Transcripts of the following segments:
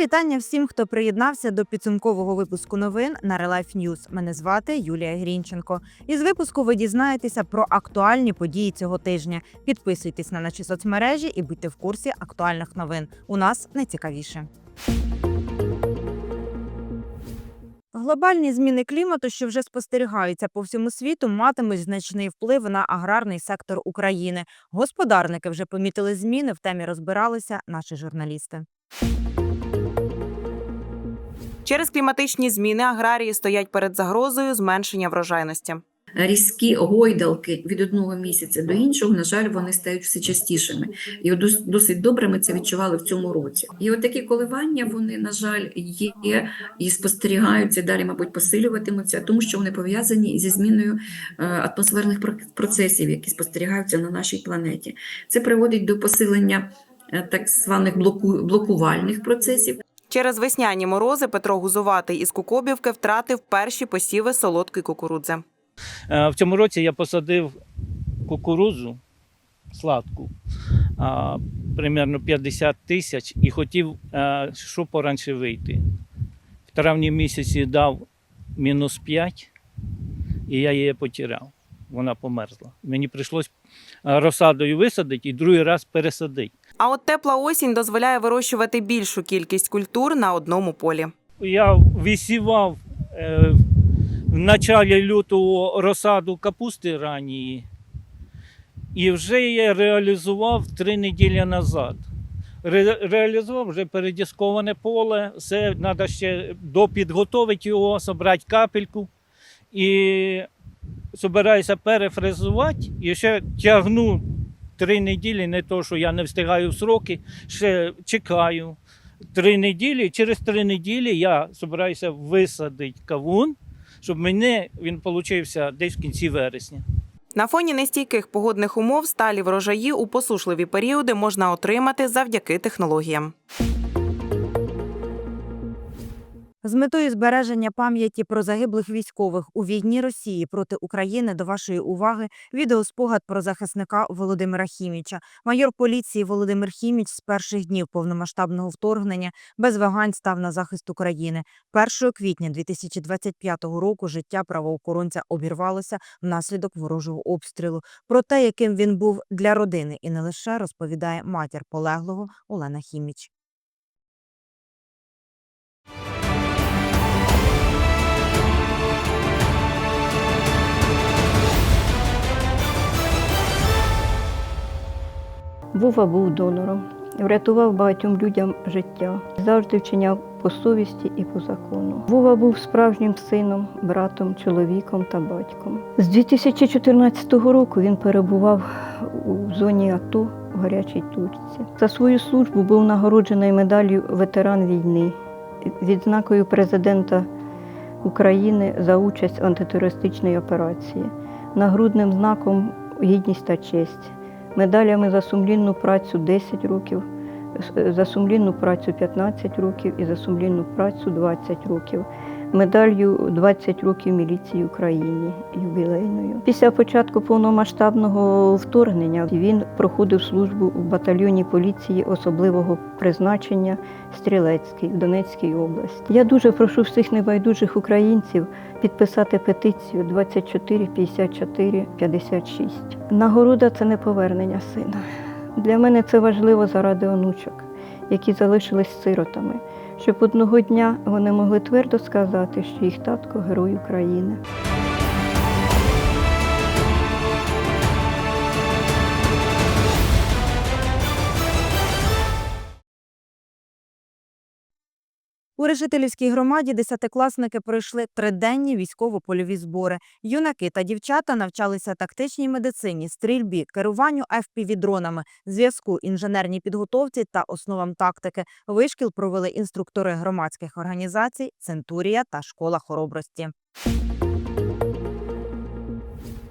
Вітання всім, хто приєднався до підсумкового випуску новин на Релайф News. Мене звати Юлія Грінченко. Із випуску ви дізнаєтеся про актуальні події цього тижня. Підписуйтесь на наші соцмережі і будьте в курсі актуальних новин. У нас найцікавіше. Глобальні зміни клімату, що вже спостерігаються по всьому світу, матимуть значний вплив на аграрний сектор України. Господарники вже помітили зміни. В темі розбиралися наші журналісти. Через кліматичні зміни аграрії стоять перед загрозою зменшення врожайності. різкі гойдалки від одного місяця до іншого, на жаль, вони стають все частішими. І досить добре ми це відчували в цьому році. І от такі коливання, вони, на жаль, є і спостерігаються далі, мабуть, посилюватимуться, тому що вони пов'язані зі зміною е, атмосферних процесів, які спостерігаються на нашій планеті. Це приводить до посилення так званих блоку, блокувальних процесів. Через весняні морози Петро Гузуватий із Кукобівки втратив перші посіви солодкої кукурудзи. Е, В цьому році я посадив кукурудзу сладку, примерно 50 тисяч, і хотів, е, що поранше вийти. В травні місяці дав мінус 5, і я її потеряв. Вона померзла. Мені прийшлось е, розсадою висадити і другий раз пересадити. А от тепла осінь дозволяє вирощувати більшу кількість культур на одному полі. Я висівав е, в началі лютого розсаду капусти ранньої, і вже я реалізував три неділі назад. Ре, реалізував вже передісковане поле, все треба ще допідготовити його, зібрати капельку. І збираюся перефрезувати і ще тягну три неділі, не то, що я не встигаю в сроки, ще чекаю три неділі. Через три неділі я збираюся висадити кавун, щоб мене він получився десь в кінці вересня. На фоні нестійких погодних умов сталі врожаї у посушливі періоди можна отримати завдяки технологіям. З метою збереження пам'яті про загиблих військових у війні Росії проти України до вашої уваги відеоспогад про захисника Володимира Хіміча. Майор поліції Володимир Хіміч з перших днів повномасштабного вторгнення без вагань став на захист України. 1 квітня 2025 року життя правоохоронця обірвалося внаслідок ворожого обстрілу. Про те, яким він був для родини, і не лише розповідає матір полеглого Олена Хіміч. Вова був донором, врятував багатьом людям життя, завжди вчиняв по совісті і по закону. Вова був справжнім сином, братом, чоловіком та батьком. З 2014 року він перебував у зоні АТО в гарячій точці. За свою службу був нагороджений медаллю ветеран війни, відзнакою президента України за участь в антитерористичній операції, нагрудним знаком гідність та честь медалями за сумлінну працю 10 років, за сумлінну працю 15 років і за сумлінну працю 20 років, медаллю 20 років міліції України ювілейною. Після початку повномасштабного вторгнення він проходив службу в батальйоні поліції особливого призначення Стрілецький в Донецькій області. Я дуже прошу всіх небайдужих українців підписати петицію 24 54 56. Нагорода це не повернення сина. Для мене це важливо заради онучок, які залишились сиротами, щоб одного дня вони могли твердо сказати, що їх татко герой України. У Решетилівській громаді десятикласники пройшли триденні військово-польові збори. Юнаки та дівчата навчалися тактичній медицині, стрільбі, керуванню FPV-дронами, зв'язку, інженерній підготовці та основам тактики. Вишкіл провели інструктори громадських організацій, Центурія та школа хоробрості.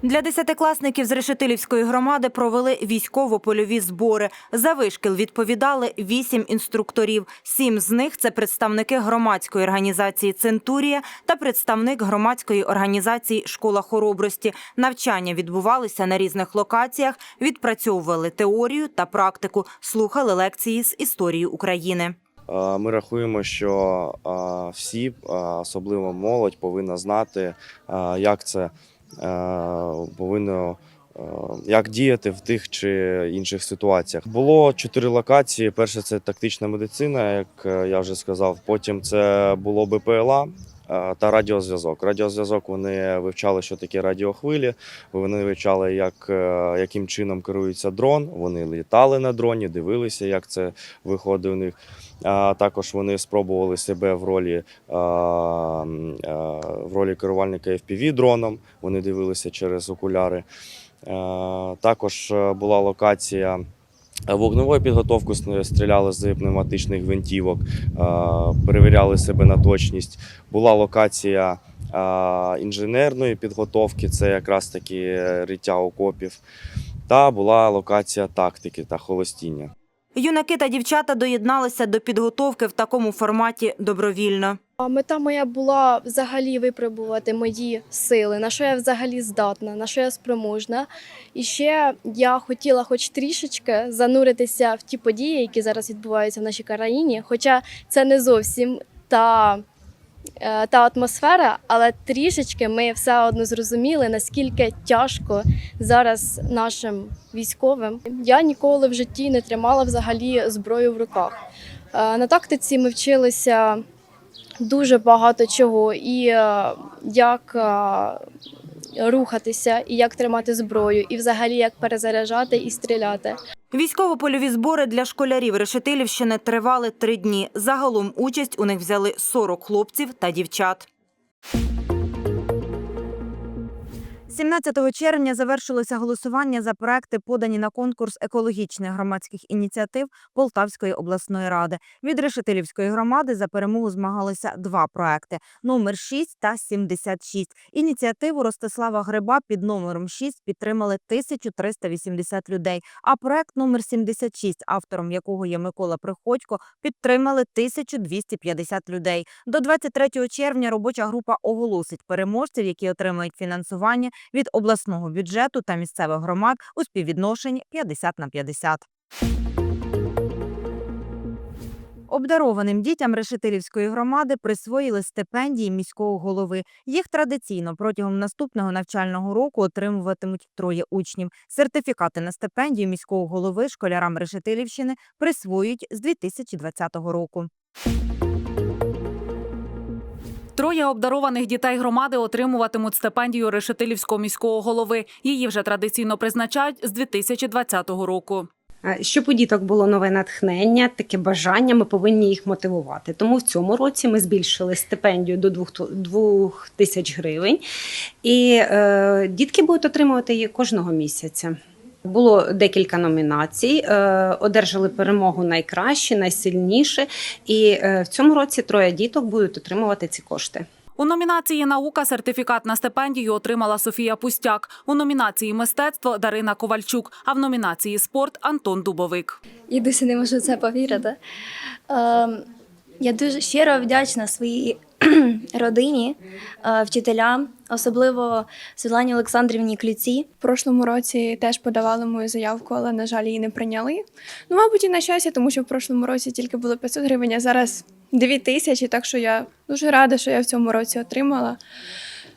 Для десятикласників з Решетилівської громади провели військово-польові збори. За вишкіл відповідали вісім інструкторів. Сім з них це представники громадської організації Центурія та представник громадської організації Школа хоробрості. Навчання відбувалися на різних локаціях, відпрацьовували теорію та практику, слухали лекції з історії України. Ми рахуємо, що всі, особливо молодь, повинна знати, як це повинно. е, Як діяти в тих чи інших ситуаціях було чотири локації. Перше це тактична медицина, як е, я вже сказав. Потім це було БПЛА е, та радіозв'язок. Радіозв'язок вони вивчали, що таке радіохвилі. Вони вивчали, як, е, яким чином керується дрон. Вони літали на дроні, дивилися, як це виходить у них. А також вони спробували себе в ролі, а, в ролі керувальника FPV дроном. Вони дивилися через окуляри. Е, Також е, була локація. Е, підготовкою стріляли з пневматичних гвинтівок, е, перевіряли себе на точність. Була локація е, інженерної підготовки, це якраз таки е, риття окопів. Та була локація тактики та холостіння. Юнаки та дівчата доєдналися до підготовки в такому форматі добровільно. Мета моя була взагалі випробувати мої сили, на що я взагалі здатна, на що я спроможна. І ще я хотіла, хоч трішечки, зануритися в ті події, які зараз відбуваються в нашій країні. Хоча це не зовсім та, та атмосфера, але трішечки ми все одно зрозуміли, наскільки тяжко зараз нашим військовим. Я ніколи в житті не тримала взагалі зброю в руках. Е, На тактиці ми вчилися дуже багато чого, і е, як е, рухатися, і як тримати зброю, і взагалі як перезаряджати і стріляти. Військово-польові збори для школярів Решетилівщини тривали три дні. Загалом участь у них взяли 40 хлопців та дівчат. 17 червня завершилося голосування за проекти, подані на конкурс екологічних громадських ініціатив Полтавської обласної ради. Від Решетилівської громади за перемогу змагалися два проекти: номер 6 та 76. Ініціативу Ростислава Гриба під номером 6 підтримали 1380 людей. А проект номер 76, автором якого є Микола Приходько, підтримали 1250 людей. До 23 червня робоча група оголосить переможців, які отримають фінансування від обласного бюджету та місцевих громад у співвідношенні 50 на 50. Обдарованим дітям Решетилівської громади присвоїли стипендії міського голови. Їх традиційно протягом наступного навчального року отримуватимуть троє учнів. Сертифікати на стипендію міського голови школярам Решетилівщини присвоюють з 2020 року. Троє обдарованих дітей громади отримуватимуть стипендію Решетилівського міського голови. Її вже традиційно призначають з 2020 року. Щоб у діток було нове натхнення, таке бажання, ми повинні їх мотивувати. Тому в цьому році ми збільшили стипендію до 2 тисяч гривень, і е, дітки будуть отримувати її кожного місяця. Було декілька номінацій, е, одержали перемогу найкращі, найсильніші. І е, в цьому році троє діток будуть отримувати ці кошти. У номінації Наука сертифікат на стипендію отримала Софія Пустяк. У номінації Мистецтво Дарина Ковальчук. А в номінації Спорт Антон Дубовик. І досі не можу в це повірити. Ем, я дуже щиро вдячна своїй родині, е, вчителям, особливо Світлані Олександрівні Клюці. В прошлому році теж подавали мою заявку, але, на жаль, її не прийняли. Ну, мабуть, і на щастя, тому що в прошлому році тільки було 500 гривень, а зараз 2 тисячі, так що я дуже рада, що я в цьому році отримала.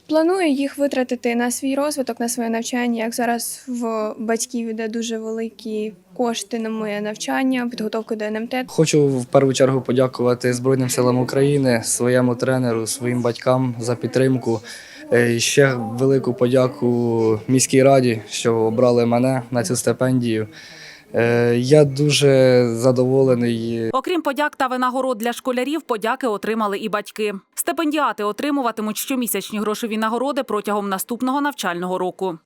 Планую їх витратити на свій розвиток, на своє навчання. Як зараз в батьків йде дуже великі кошти на моє навчання, підготовку до НМТ. Хочу в першу чергу подякувати Збройним силам України, своєму тренеру, своїм батькам за підтримку. Е, Ще велику подяку міській раді, що обрали мене на цю стипендію. Е, Я дуже задоволений Окрім подяк та винагород для школярів, подяки отримали і батьки. Стипендіати отримуватимуть щомісячні грошові нагороди протягом наступного навчального року.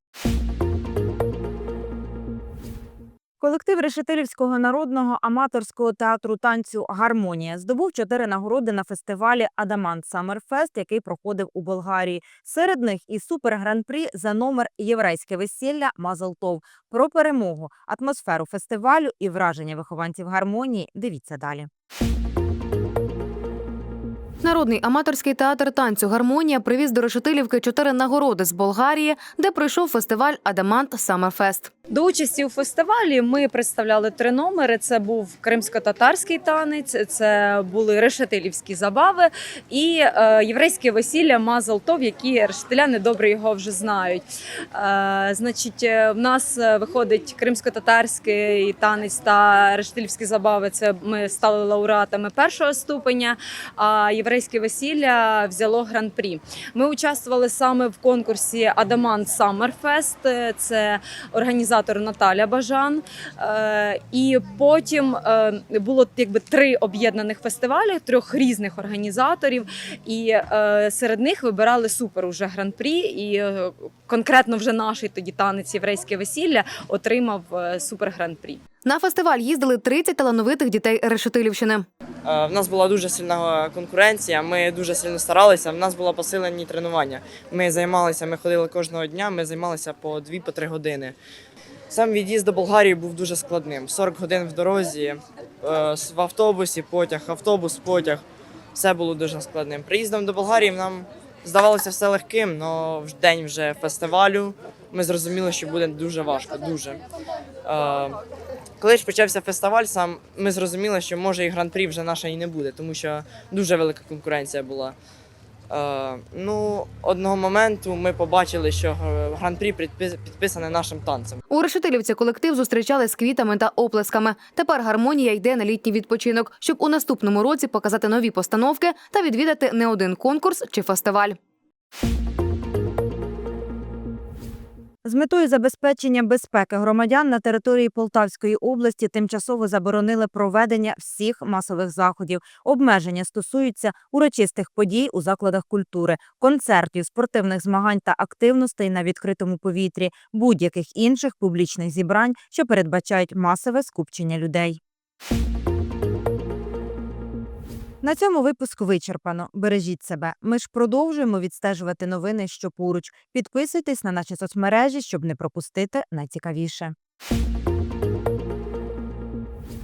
Колектив Решетилівського народного аматорського театру танцю Гармонія здобув чотири нагороди на фестивалі Адамант Саммерфест, який проходив у Болгарії. Серед них і супер-гран-прі за номер Єврейське весілля Мазалтов. Про перемогу, атмосферу фестивалю і враження вихованців гармонії. Дивіться далі. Міжнародний аматорський театр танцю Гармонія привіз до Решетилівки чотири нагороди з Болгарії, де пройшов фестиваль Адамант Саммерфест. До участі у фестивалі ми представляли три номери: це був кримсько-татарський танець, це були решетилівські забави і е, єврейське весілля Мазалтов, які решетиляни добре його вже знають. Е, значить, е, в нас виходить кримсько-татарський танець та решетилівські забави. Це ми стали лауреатами першого ступеня. А єврейське весілля взяло гран-прі. Ми участвували саме в конкурсі Адамант Саммерфест. Це організатор Наталя Бажан. Е, І потім е, було якби три об'єднаних фестивалі трьох різних організаторів. І е, серед них вибирали супер уже гран-прі. І конкретно вже наш тоді танець єврейське весілля отримав супер гран-прі. На фестиваль їздили 30 талановитих дітей Решетилівщини. Е, В нас була дуже сильна конкуренція. Ми дуже сильно старалися. В нас було посилені тренування. Ми займалися, ми ходили кожного дня. Ми займалися по 2-3 години. Сам від'їзд до Болгарії був дуже складним. 40 годин в дорозі, е, в автобусі, потяг, автобус, потяг. Все було дуже складним. Приїздом до Болгарії нам здавалося все легким, але в день вже фестивалю ми зрозуміли, що буде дуже важко. Дуже. Коли ж почався фестиваль, сам ми зрозуміли, що може і гран-прі вже наша і не буде, тому що дуже велика конкуренція була. Е, ну, одного моменту ми побачили, що гран-прі підпис- підписане нашим танцем. У Решетилівці колектив зустрічали з квітами та оплесками. Тепер гармонія йде на літній відпочинок, щоб у наступному році показати нові постановки та відвідати не один конкурс чи фестиваль. З метою забезпечення безпеки громадян на території Полтавської області тимчасово заборонили проведення всіх масових заходів. Обмеження стосуються урочистих подій у закладах культури, концертів, спортивних змагань та активностей на відкритому повітрі, будь-яких інших публічних зібрань, що передбачають масове скупчення людей. На цьому випуск вичерпано. Бережіть себе. Ми ж продовжуємо відстежувати новини, що поруч. Підписуйтесь на наші соцмережі, щоб не пропустити найцікавіше.